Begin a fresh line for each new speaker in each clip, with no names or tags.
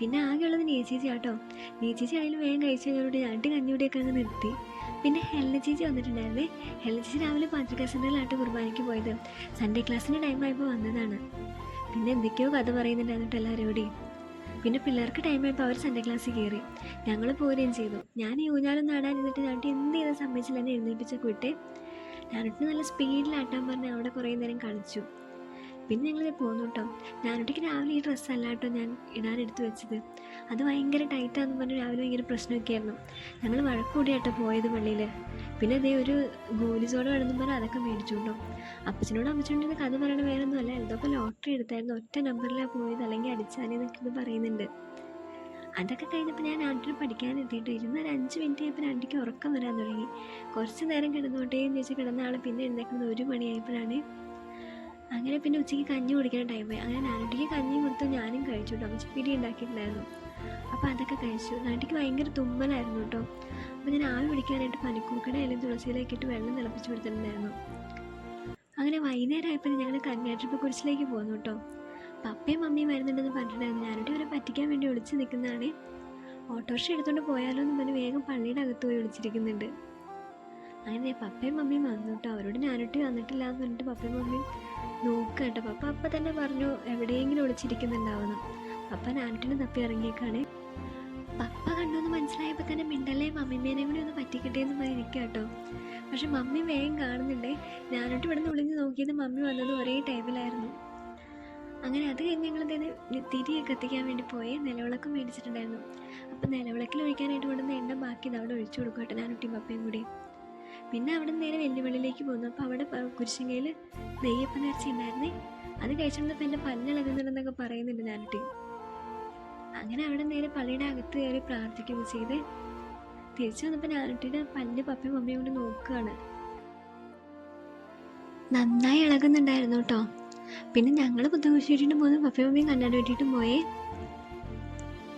പിന്നെ ആകെയുള്ളത് നീ ചേച്ചി ആട്ടോ. നീ ചേച്ചി ആയാലും വേഗം കഴിച്ചു കഴിഞ്ഞോട്ട് ഞാനിട്ട് കഞ്ഞിയുടെയൊക്കെ അങ്ങ് നിർത്തി. പിന്നെ ഹെല്ല ചേച്ചി വന്നിട്ടുണ്ടായിരുന്നേ. ഹെല്ല ചേച്ചി രാവിലെ പത്രികാ സെന്ററിലാട്ട് കുർബാനയ്ക്ക് പോയത്. സൺഡേ ക്ലാസ്സിന്റെ ടൈം ആയപ്പോൾ വന്നതാണ്. പിന്നെ എന്തൊക്കെയോ കഥ പറയുന്നുണ്ടായിരുന്നു എല്ലാവരോടെയും പിന്നെ പിള്ളേർക്ക് ടൈം ആയപ്പോൾ അവർ സൺഡേ ക്ലാസ്സിൽ കയറി ഞങ്ങൾ പോരുകയും ചെയ്തു. ഞാൻ ഈ ഊഞ്ഞാലും നാടാൻ ഇരുന്നിട്ട് ഞാനിട്ട് എന്ത് ചെയ്താൽ സമ്മതിച്ചില്ല എന്നെ എഴുന്നേൽപ്പിച്ചൊക്കെ വിട്ടേ ഞാനിട്ട് നല്ല സ്പീഡിലാട്ടാൻ പറഞ്ഞ് അവിടെ കുറേ നേരം കളിച്ചു. പിന്നെ ഞങ്ങളിത് പോന്നു കേട്ടോ ഞാനൊട്ടിക്ക് രാവിലെ ഈ ഡ്രസ്സല്ല കേട്ടോ ഞാൻ ഇടാനെടുത്ത് വെച്ചത്. അത് ഭയങ്കര ടൈറ്റാന്ന് പറഞ്ഞ് രാവിലെ ഭയങ്കര പ്രശ്നമൊക്കെ ആയിരുന്നു. ഞങ്ങൾ വഴക്കൂടിയാട്ടോ പോയത് പള്ളിയിൽ പിന്നെ അതേ ഒരു ഗോലി സോഡ വേണമെന്ന് പറഞ്ഞാൽ അതൊക്കെ മേടിച്ചു കേട്ടോ അപ്പച്ചനോട് അമ്മച്ചോണ്ടിന് കഥ പറയണ വേറെ ഒന്നുമല്ല എന്തൊക്കെ ലോട്ടറി എടുത്തായിരുന്നു. ഒറ്റ നമ്പറിലാണ് പോയത്. അല്ലെങ്കിൽ അടിച്ചാലെന്നൊക്കെ ഇത് പറയുന്നുണ്ട്. അതൊക്കെ കഴിഞ്ഞപ്പോൾ ഞാൻ ആണ്ടിന് പഠിക്കാൻ എത്തിയിട്ട് ഇരുന്ന് ഒരു അഞ്ച് മിനിറ്റ് ആയപ്പോൾ ആണ്ടിക്ക് ഉറക്കം വരാൻ തുടങ്ങി. കുറച്ച് നേരം കിടന്നോട്ടേ എന്ന് വെച്ച് കിടന്ന ആൾ പിന്നെ എഴുന്നേക്കുന്നത് ഒരു മണിയായപ്പോഴാണ് അങ്ങനെ പിന്നെ ഉച്ചയ്ക്ക് കഞ്ഞി കുടിക്കുന്ന ടൈമായി അങ്ങനെ നാട്ടിക്ക് കഞ്ഞി കൊടുത്തു ഞാനും കഴിച്ചു കേട്ടോ പിടി ഉണ്ടാക്കിയിട്ടുണ്ടായിരുന്നു. അപ്പോൾ അതൊക്കെ കഴിച്ചു. നാട്ടിക്ക് ഭയങ്കര തുമ്മലായിരുന്നു കേട്ടോ അപ്പോൾ ഞാൻ ആവി പിടിക്കാനായിട്ട് പനിക്കൂക്കട അല്ലെങ്കിൽ തുളസിയിലേക്ക് ഇട്ട് വെള്ളം തിളപ്പിച്ച് കൊടുത്തിട്ടുണ്ടായിരുന്നു. അങ്ങനെ വൈകുന്നേരം ആയപ്പോൾ ഞങ്ങൾ കന്യാട്രിപ്പ് കുരിശിലേക്ക് പോന്നു കേട്ടോ പപ്പയും മമ്മിയും വരുന്നുണ്ടെന്ന് പറഞ്ഞിട്ടുണ്ടായിരുന്നു. ഞാനിട്ട് ഇവരെ പറ്റിക്കാൻ വേണ്ടി ഒളിച്ച് നിൽക്കുന്നതാണ്. ഓട്ടോറിക്ഷ എടുത്തുകൊണ്ട് പോയാലോ എന്ന് പറഞ്ഞ് വേഗം പള്ളിയുടെ അകത്ത് പോയി ഒളിച്ചിരിക്കുന്നുണ്ട് അങ്ങനെ പപ്പയും മമ്മിയും വന്നു കേട്ടോ അവരോട് ഞാനിട്ട് വന്നിട്ടില്ല എന്ന് പറഞ്ഞിട്ട് പപ്പയും മമ്മിയും നോക്കുക കേട്ടോ പപ്പ അപ്പം തന്നെ പറഞ്ഞു എവിടെയെങ്കിലും ഒളിച്ചിരിക്കുന്നുണ്ടാവണം. പപ്പ നാട്ടിന് തപ്പി ഇറങ്ങിയേക്കാണ്. പപ്പ കണ്ടെന്ന് മനസ്സിലായപ്പോൾ തന്നെ മിണ്ടല്ലേ? മമ്മിമേനെ കൂടി ഒന്ന് പറ്റിക്കട്ടെ എന്ന് പറഞ്ഞ് ഇരിക്കുക കേട്ടോ പക്ഷെ മമ്മി വേഗം കാണുന്നുണ്ടേ. ഞാനിട്ട് ഇവിടെ നിന്ന് ഒളിഞ്ഞ് നോക്കിയത് മമ്മി വന്നത് ഒരേ ടൈമിലായിരുന്നു. അങ്ങനെ അത് കഴിഞ്ഞ് ഞങ്ങളത് തിരിയൊക്കെ എത്തിക്കാൻ വേണ്ടി പോയി. നിലവിളക്കം മേടിച്ചിട്ടുണ്ടായിരുന്നു. അപ്പം നിലവിളക്കിൽ ഒഴിക്കാനായിട്ട് കൊണ്ടുവന്ന എണ്ണം ബാക്കി അവിടെ ഒഴിച്ചു കൊടുക്കും കേട്ടോ. ഞാനൊട്ടിയും പപ്പയും കൂടി. പിന്നെ അവിടെ നേരെ വെല്ലുവിളിയിലേക്ക് പോകുന്നു. അപ്പോൾ അവിടെ കുരിശങ്കയിൽ നെയ്യപ്പം നേർച്ച ഉണ്ടായിരുന്നേ അത് കഴിച്ചിരുന്നപ്പോൾ എന്റെ പല്ലിളകുന്നുണ്ടെന്നൊക്കെ പറയുന്നുണ്ട് ഞാനിട്ട് അങ്ങനെ അവിടെ നേരെ പള്ളിയുടെ അകത്ത് കയറി പ്രാർത്ഥിക്കുകയൊക്കെ ചെയ്ത് തിരിച്ചു വന്നപ്പോൾ ഞാനിട്ടിട്ട് പല്ല് പപ്പയും മമ്മിയും കൊണ്ട് നോക്കുകയാണ്. നന്നായി ഇളകുന്നുണ്ടായിരുന്നു കേട്ടോ. പിന്നെ ഞങ്ങൾ ബുദ്ധിമുട്ടിട്ട് പോകുന്നു പപ്പയും മമ്മിയും കണ്ണാടി വെട്ടിയിട്ടും പോയേ.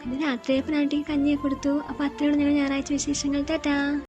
പിന്നെ രാത്രിയപ്പോൾ നാട്ടിൽ കഞ്ഞിയൊക്കെ കൊടുത്തു. അപ്പോൾ അത്രയുള്ള ഞങ്ങൾ ഞായറാഴ്ച വിശേഷങ്ങൾ. ടാറ്റാ.